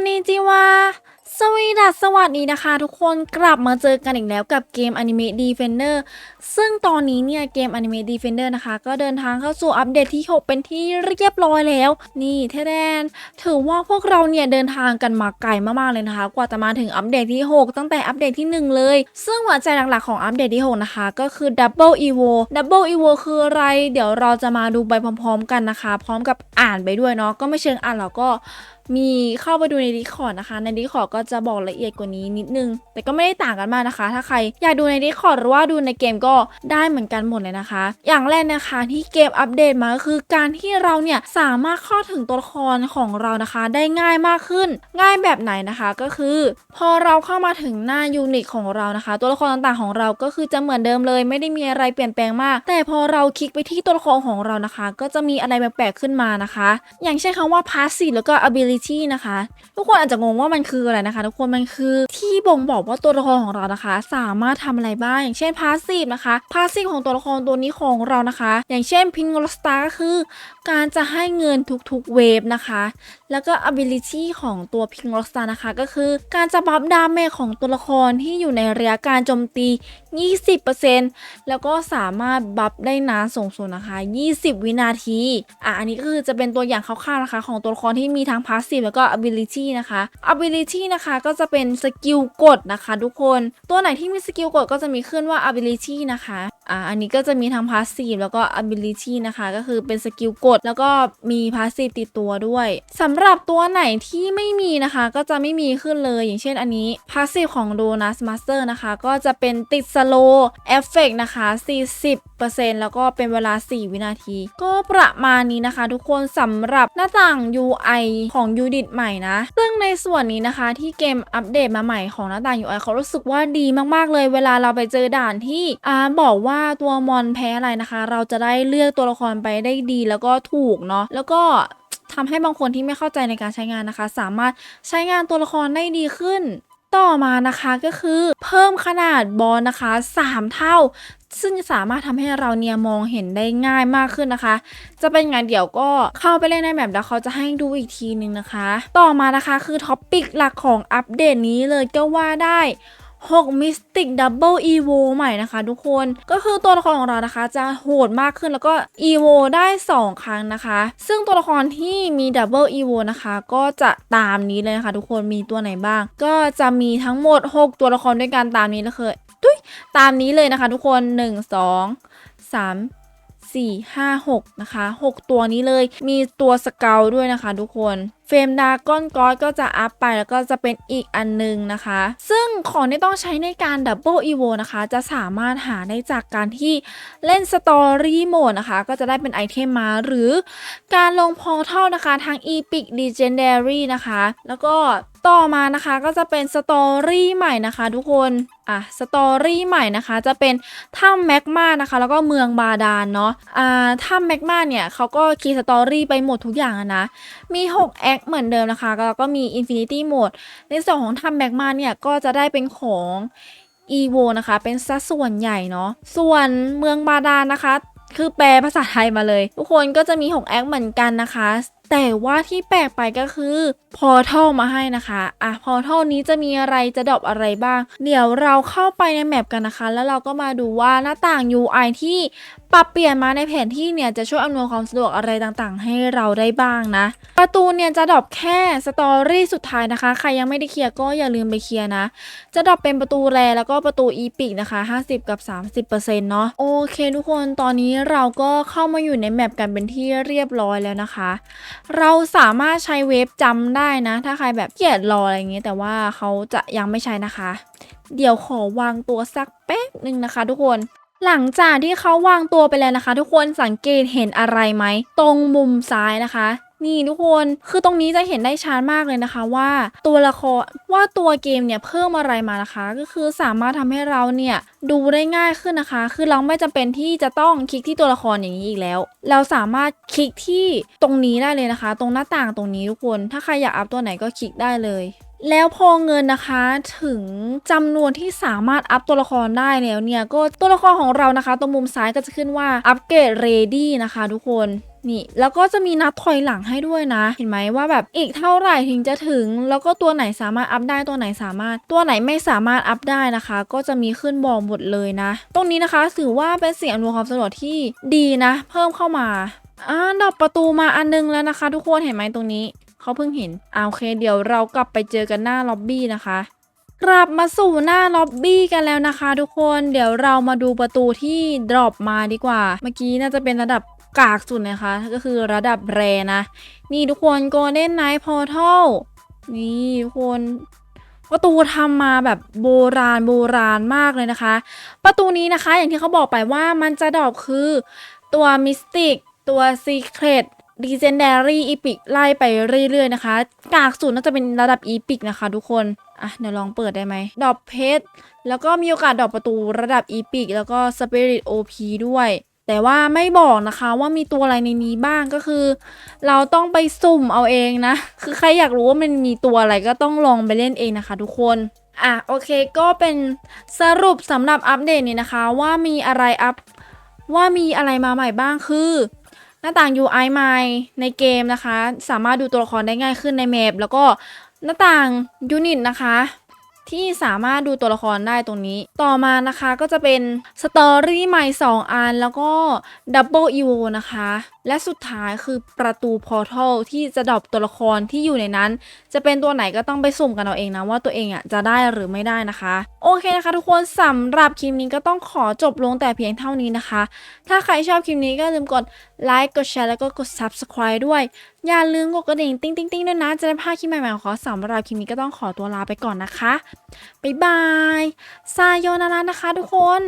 นนิจิวาสวีดัสสวัสดีนะคะทุกคนกลับมาเจอกันอีกแล้วกับเกม Anime Defender ซึ่งตอนนี้เนี่ยเกม Anime Defender นะคะ ก็เดินทางเข้าสู่อัปเดตที่ 6 เป็นที่เรียบร้อยแล้ว นี่เทแดน ถือว่าพวกเราเนี่ยเดินทางกันมาไกลมากๆเลยนะคะ กว่าจะมาถึงอัปเดตที่ 6 ตั้งแต่อัปเดตที่ 1 เลย ซึ่งหัวใจหลักๆของอัปเดตที่ 6 นะคะ ก็คือ Double Evo Double Evo คืออะไร เดี๋ยวเราจะมาดูไปพร้อม ๆ กันนะคะ พร้อมกับอ่านไปด้วยเนาะก็ไม่เชิงอ่านหรอกก็ มีเข้าไปดูในดีคอร์ดนะคะ ในดีคอร์ดก็จะบอกละเอียดกว่านี้นิดนึง แต่ก็ไม่ได้ต่างกันมากนะคะ ถ้าใครอยากดูในดีคอร์ดหรือว่าดูในเกมก็ได้เหมือนกันหมดเลยนะคะ อย่างแรกนะคะที่เกมอัปเดตมาก็คือการที่เราเนี่ยสามารถเข้าถึงตัวละครของเรานะคะ ได้ง่ายมากขึ้น ง่ายแบบไหนนะคะก็คือ พอเราเข้ามาถึงหน้ายูนิคของเรานะคะ ตัวละครต่างๆของเราก็คือจะเหมือนเดิมเลย ไม่ได้มีอะไรเปลี่ยนแปลงมาก แต่พอเราคลิกไปที่ตัวละครของเรานะคะ ก็จะมีอะไรแปลกๆขึ้นมานะคะ อย่างเช่นคำว่า passive แล้วก็ ability นะคะ ทุกคนอาจจะงงว่ามันคืออะไรนะคะ ทุกคนมันคือที่บ่งบอกว่าตัวละครของเรานะคะ สามารถทำอะไรบ้างอย่างเช่น passive นะคะ passive ของตัวละครตัวนี้ของเรานะคะ อย่างเช่น ping star ก็คือ การจะให้เงินทุกๆเวฟนะคะ แล้วก็ ability ของตัว ping star นะคะก็คือ การจะบัฟดาเมจของตัวละครที่อยู่ในระยะการโจมตี 20%แล้วก็สามารถบัฟได้นานสูงสุดนะคะ 20 วินาทีอะอันนี้ก็คือจะเป็นตัวอย่างคร่าวๆนะคะ ของตัวละครที่มีทั้ง passive แล้วก็ ability นะคะ ability นะคะก็จะเป็นสกิลกดนะคะทุกคน ตัวไหนที่มีสกิลกดก็จะมีขึ้นว่า ability นะคะ อ่าอันนี้ก็จะมีทั้ง passive แล้วก็ ability นะคะ ก็คือเป็นสกิลกด แล้วก็มี passive ติดตัวด้วยสำหรับตัวไหนที่ไม่มีนะคะ ก็จะไม่มีขึ้นเลยอย่างเช่นอันนี้ passive ของ Donut Master นะคะ ก็จะเป็นติด slow effect นะคะ 40%แล้วก็เป็นเวลา 4 วินาที ก็ประมาณนี้นะคะทุกคนสำหรับหน้าต่าง UI ของ Udit ใหม่นะ ซึ่งในส่วนนี้นะคะที่เกมอัปเดตมาใหม่ของหน้าต่าง UI เขารู้สึกว่าดีมากๆเลย เวลาเราไปเจอด่านที่อาบอกว่าาตัวมอนแพ้อะไรนะคะ เราจะได้เลือกตัวละครไปได้ดีแล้วก็ถูกเนาะแล้วก็ทำให้บางคนที่ไม่เข้าใจในการใช้งานนะคะ สามารถใช้งานตัวละครได้ดีขึ้น ต่อมานะคะก็คือเพิ่มขนาดบอลนะคะ 3 เท่า ซึ่งจะสามารถทำให้เราเนี่ยมองเห็นได้ง่ายมากขึ้นนะคะ จะเป็นไงเดี๋ยวก็เข้าไปเล่นในแมปแล้วเขาจะให้ดูอีกทีนึงนะคะ ต่อมานะคะคือท็อปปิกหลักของอัปเดตนี้เลยก็ว่าได้ 6 Mystic Double Evo ใหม่นะคะทุกคนก็คือตัวละครของเรานะคะจะโหดมากขึ้นแล้วก็ Evo ได้ 2 ครั้งนะคะ ซึ่งตัวละครที่มี Double Evo นะคะ ก็จะตามนี้เลยนะคะทุกคนมีตัวไหนบ้าง ก็จะมีทั้งหมด 6 ตัวละครด้วยกันตามนี้เลยคือตุ้ยตามนี้เลยนะคะทุกคน 1 2 3 4 5 6 นะคะ 6 ตัวนี้เลยมีตัวสเกลด้วยนะคะทุกคนเฟรมดาก้อนก้อยก็จะอัพไปแล้วก็จะเป็นอีกอันหนึงนะคะ ซึ่งของที่ต้องใช้ในการดับเบิลอีโวนะคะ จะสามารถหาได้จากการที่เล่นสตอรี่โหมดนะคะ ก็จะได้เป็นไอเทมมาหรือการลงพอเท่านะคะทาง Epic Legendary นะคะ แล้วก็ต่อมานะคะก็จะเป็นสตอรี่ใหม่นะคะทุกคน อะสตอรี่ใหม่นะคะจะเป็นถ้ำแมกมานะคะ แล้วก็เมืองบาดาลเนาะอ่าถ้ำแมกมาเนี่ยเขาก็คีย์สตอรี่ไปหมดทุกอย่างนะ มี6แอคเหมือนเดิมนะคะแล้วก็มี Infinity Mode ในส่วนของถ้ำแมกมาเนี่ยก็จะได้เป็นของ EVO นะคะ เป็นสัดส่วนใหญ่เนาะส่วนเมืองบาดาลนะคะ คือแปลภาษาไทยมาเลย ทุกคนก็จะมี 6 แอคเหมือนกันนะคะ แต่ว่าที่แปลกไปก็คือพอเท่ามาให้นะคะอะพอเท่านี้จะมีอะไรจะดรอปอะไรบ้าง เดี๋ยวเราเข้าไปในแมปกันนะคะ แล้วเราก็มาดูว่าหน้าต่าง UI ที่ ปรับเปลี่ยนมาในแผนที่เนี่ยจะช่วยอำนวยความสะดวกอะไรต่างๆ ให้เราได้บ้างนะ ประตูเนี่ยจะดรอปแค่สตอรี่สุดท้ายนะคะ ใครยังไม่ได้เคลียร์ก็อย่าลืมไปเคลียร์นะ จะดรอปเป็นประตูแรแล้วก็ประตูอีพิกนะคะ 50 กับ 30%เนาะโอเคทุกคนตอนนี้เราก็เข้ามาอยู่ในแมปกันเป็นที่เรียบร้อยแล้วนะคะ เราสามารถใช้เว็บจำได้นะ ถ้าใครแบบเกลียดรออะไรอย่างเงี้ยแต่ว่าเขาจะยังไม่ใช้นะคะ เดี๋ยวขอวางตัวสักแป๊บหนึ่งนะคะ ทุกคน หลังจากที่เขาวางตัวไปแล้วนะคะ ทุกคนสังเกตเห็นอะไรไหม ตรงมุมซ้ายนะคะ นี่ทุกคนคือตรงนี้จะเห็นได้ชัดมากเลยนะคะว่าตัวละครว่าตัวเกมเนี่ยเพิ่มอะไรมานะคะ ก็คือสามารถทำให้เราเนี่ยดูได้ง่ายขึ้นนะคะ คือเราไม่จำเป็นที่จะต้องคลิกที่ตัวละครอย่างนี้อีกแล้ว เราสามารถคลิกที่ตรงนี้ได้เลยนะคะ ตรงหน้าต่างตรงนี้ทุกคน ถ้าใครอยากอัพตัวไหนก็คลิกได้เลย แล้วพอเงินนะคะถึงจำนวนที่สามารถอัพตัวละครได้แล้วเนี่ย ก็ตัวละครของเรานะคะ ตรงมุมซ้ายก็จะขึ้นว่าอัปเกรดเรดี้นะคะทุกคนนี่แล้วก็จะมีนับถอยหลังให้ด้วยนะ เห็นไหมว่าแบบอีกเท่าไหร่ถึงจะถึง แล้วก็ตัวไหนสามารถอัพได้ตัวไหนสามารถ ตัวไหนไม่สามารถอัพได้นะคะ ก็จะมีขึ้นบอกหมดเลยนะ ตรงนี้นะคะถือว่าเป็นสิ่งอำนวยความสะดวกที่ดีนะ เพิ่มเข้ามาอ่าดอกประตูมาอันนึงแล้วนะคะ ทุกคนเห็นไหมตรงนี้ เขาเพิ่งเห็นอ่าโอเค เดี๋ยวเรากลับไปเจอกันหน้าล็อบบี้นะคะกลับมาสู่หน้าล็อบบี้กันแล้วนะคะ ทุกคนเดี๋ยวเรามาดูประตูที่ดรอปมาดีกว่า เมื่อกี้น่าจะเป็นระดับกากสุดนะคะ ก็คือระดับแรนะ นี่ทุกคน Golden Knight Portal นี่ทุกคนประตูทำมาแบบโบราณโบราณมากเลยนะคะ ประตูนี้นะคะอย่างที่เขาบอกไปว่ามันจะดรอปคือตัว Mystic ตัวซีเครต Secret Legendary Epic ไล่ไปเรื่อยๆนะคะ กากสุดน่าจะเป็นระดับ Epic นะคะทุกคน อะ เดี๋ยวลองเปิดได้ไหม ดอปเพชร แล้วก็มีโอกาสดอปประตูระดับ Epic แล้วก็ Spirit OP ด้วย แต่ว่าไม่บอกนะคะว่ามีตัวอะไรในนี้บ้างก็คือ เราต้องไปสุ่มเอาเองนะ คือใครอยากรู้ว่ามันมีตัวอะไรก็ต้องลองไปเล่นเองนะคะ ทุกคนอะโอเคก็เป็นสรุปสำหรับอัปเดตนี้นะคะ ว่ามีอะไรอัพว่ามีอะไรมาใหม่บ้างคือ หน้าต่าง UI ใหม่ในเกมนะคะ สามารถดูตัวละครได้ง่ายขึ้นในแมปแล้วก็หน้าต่างยูนิตนะคะ ที่สามารถดูตัวละครได้ตรงนี้ ต่อมานะคะก็จะเป็นสตอรี่ใหม่ 2 อัน แล้วก็ดับเบิลอีโวนะคะ และสุดท้ายคือประตูพอร์ทัลที่จะดรอปตัวละครที่อยู่ในนั้น จะเป็นตัวไหนก็ต้องไปสุ่มกันเอาเองนะว่าตัวเองอะจะได้หรือไม่ได้นะคะโอเคนะคะทุกคนสำหรับคลิปนี้ก็ต้องขอจบลงแต่เพียงเท่านี้นะคะ ถ้าใครชอบคลิปนี้ก็อย่าลืมกดไลค์กดแชร์แล้วก็กด subscribe ด้วย อย่าลืมกดกระดิ่งติ๊งติ๊งติ๊งด้วยนะ จะได้พลาดคลิปใหม่ๆของขอสำหรับคลิปนี้ก็ต้องขอตัวลาไปก่อนนะคะ บ๊ายบายซายโยนารานะคะทุกคน